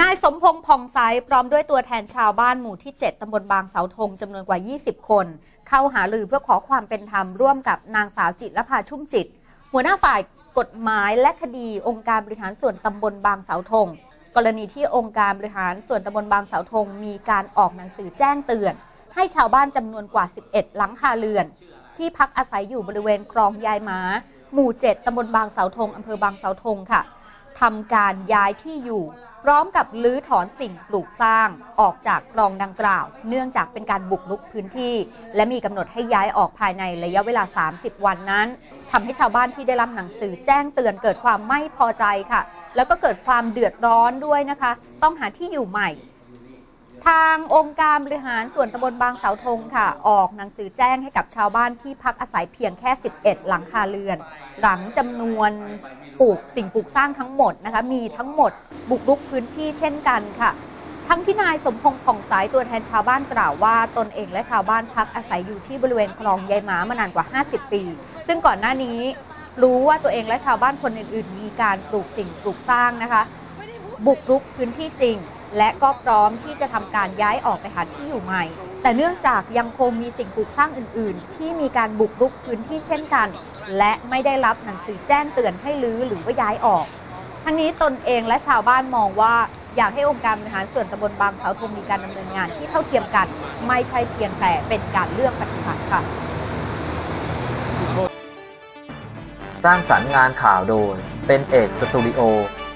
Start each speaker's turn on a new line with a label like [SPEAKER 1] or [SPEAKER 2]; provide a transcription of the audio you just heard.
[SPEAKER 1] นายสมพงษ์ผ่องใสพร้อมด้วยตัวแทนชาวบ้านหมู่ที่ 7 ตำบลบางเสาธงจำนวนกว่า 20 คน เข้าหาลือเพื่อขอความเป็นธรรมร่วมกับนางสาวจิตรภาชุ่มจิต หัวหน้าฝ่ายกฎหมายและคดีองค์การบริหารส่วนตำบลบางเสาธงกรณีที่องค์การบริหารส่วนตำบลบางเสาธงมีการออกหนังสือแจ้งเตือน ให้ชาวบ้านจำนวนกว่า 11 หลังคาเรือน ที่พักอาศัยอยู่บริเวณคลองยายหมา หมู่ 7ตำบลบางเสาธงอำเภอบางเสาธงค่ะ ทำการย้ายที่อยู่ พร้อมกับลื้อถอนสิ่งปลูกสร้างออกจากคลองดังกล่าว เนื่องจากเป็นการบุกรุกพื้นที่ และมีกำหนดให้ย้ายออกภายในระยะเวลา 30 วันนั้นทำให้ชาวบ้านที่ได้รับหนังสือแจ้งเตือนเกิดความไม่พอใจค่ะ แล้วก็เกิดความเดือดร้อนด้วยนะคะ ต้องหาที่อยู่ใหม่ ทางองค์การบริหารส่วนตำบลบางเสาธงค่ะ ออกหนังสือแจ้งให้กับชาวบ้านที่พักอาศัยเพียงแค่ 11 หลังคาเรือน หลังจำนวนปลูกสิ่งปลูกสร้างทั้งหมดนะคะ มีทั้งหมดบุกรุกพื้นที่เช่นกันค่ะ ทั้งที่นายสมพงษ์ผ่องสายตัวแทนชาวบ้านกล่าวว่า ตนเองและชาวบ้านพักอาศัยอยู่ที่บริเวณคลองยายหมามานานกว่า 50 ปี ซึ่งก่อนหน้านี้รู้ว่าตัวเองและชาวบ้านคนอื่นๆ มีการปลูกสิ่งปลูกสร้างนะคะ บุกรุกพื้นที่จริง และก็พร้อมที่จะทำการย้ายออกไปหาที่อยู่ใหม่ แต่เนื่องจากยังคงมีสิ่งปลูกสร้างอื่น ๆ ที่มีการบุกรุกพื้นที่เช่นกัน และไม่ได้รับหนังสือแจ้งเตือนให้รื้อหรือว่าย้ายออก ทั้งนี้ตนเองและชาวบ้านมองว่าอยากให้องค์การบริหารส่วนตำบลบางเสาธงมีการดำเนินงานที่เท่าเทียมกัน ไม่ใช่เพียงแต่เป็นการเลือกปฏิบัติค่ะ
[SPEAKER 2] สร้างสรรค์งานข่าวโดย เป็นเอกสตูดิโอ